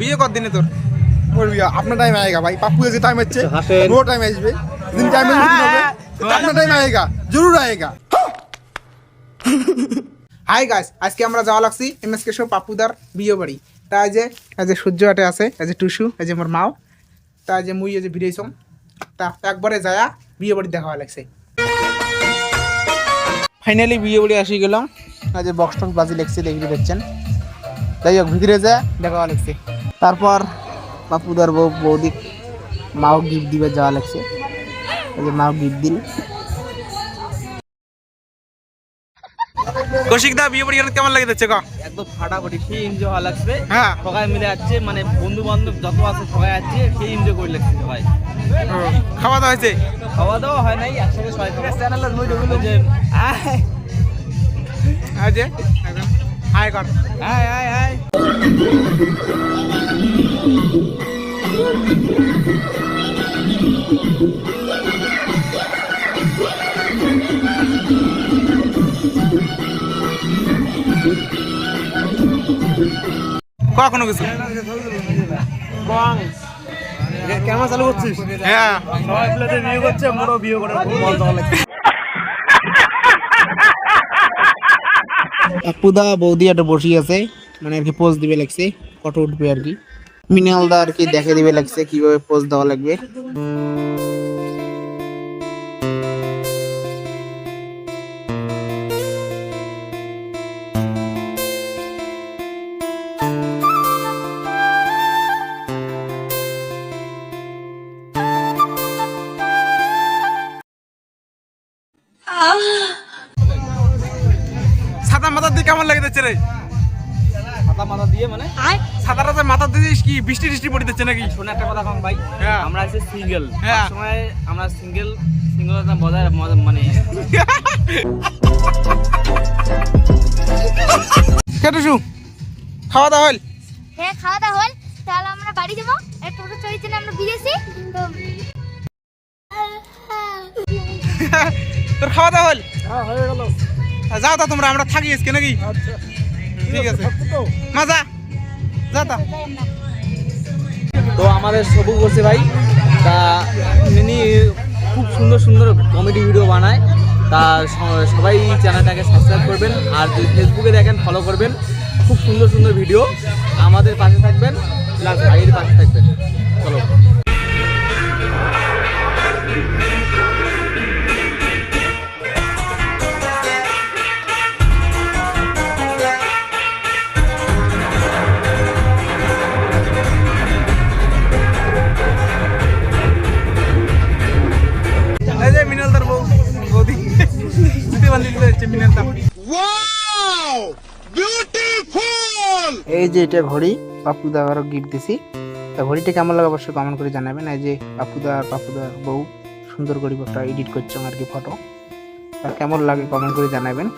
বিয়ে তোর। বিয়ে আপনার টাইম আয়েগা ভাই যে টাইম হচ্ছে আচ্ছা, টাইম আসবে। দিন টাইম হ্যাঁ, হ্যাঁ। আপনার টাইম আয়েগা জরুর আয়েগা। হাই গাইস আজকে আমরা যাওয়া লাগছি বিয়ে বাড়ি। তা যে সূর্য হাটে আছে আজ টুসু এজে মোর মাও তা যে মুই যে ভিড়েছম তা একবারে যায়া বিয়ে বাড়ি দেখা লাগছে। ফাইনালি বিয়ে বাড়ি আসি গেলাম। আজ বক্স বাজি লেগছে দেখি দেখছেন। যাই হোক ভিতরে যা। দেখা লাগছে তারপর পাপুদার বউ বৌদি মাও গিফট দিবে যাওয়া লাগছে। এই যে মাও গিফট দিল। কৌশিক দা বিয়ে বাড়ি কেমন লাগে যাচ্ছে ক? একদম ফাটাফাটি সেই এনজয় হওয়া লাগছে। হ্যাঁ। সবাই মিলে যাচ্ছে মানে বন্ধু বান্ধব যত আছে সবাই আছে সেই এনজয় করে লাগছে সবাই। খাওয়া দাওয়া হয়েছে? খাওয়া দাওয়া হয় নাই একসাথে সবাই খাব। ওই যে, আজ হাই কর কখনো কিছু? কেমন চালু করছিস? হ্যাঁ। বিয়ে করছে মোরও বিয়ে করে আপুদা বৌদি একটা বসি আছে মানে আর কি পোজ দিবে লাগছে ফটো উঠবে আর কি। মিনাল দা আর কি দেখে দিবে লাগছে কীভাবে পোজ দেওয়া লাগবে। ছাতা মাথা দিয়ে কেমন লাগে যাচ্ছে রে? মাথা মাথা দিয়ে মানে? ছাতা টাতা মাথা দিয়ে কি বৃষ্টি টিষ্টি পড়ে যাচ্ছে নাকি? শোনা একটা কথা কম ভাই। হ্যাঁ। আমরা আছে সিঙ্গেল হ্যাঁ। সময় আমরা সিঙ্গেল সিঙ্গেলতা বজায় মানে কেটুসু খাওয়া দাওয়া হল? হ্যাঁ খাওয়া দাওয়া হল। তাহলে আমরা বাড়ি যাব। এই টোটো চড়িতে না আমরা বিদেশি তো তোর খাওয়া দাওয়া হল? যাও তা তোমরা আমরা থাকি আজকে নাকি? ঠিক আছে। মা যা। যা তা। তো আমাদের সবু করছে ভাই তা ইনি খুব সুন্দর সুন্দর কমেডি ভিডিও বানায়। তা সবাই চ্যানেলটাকে সাবস্ক্রাইব করবেন আর যদি ফেসবুকে দেখেন ফলো করবেন। খুব সুন্দর সুন্দর ভিডিও আমাদের পাশে থাকবেন প্লাস ভাইয়ের পাশে থাকবেন। এই যে এটা ঘড়ি পাপুদা আরও গিফট দিছি। তা ঘড়িটা কেমন লাগে অবশ্যই কমেন্ট করে জানাবেন। এই যে পাপুদা আর পাপুদার বউ সুন্দর করে একটা এডিট করছে আর কি ফটো তা কেমন লাগে কমেন্ট করে জানাবেন।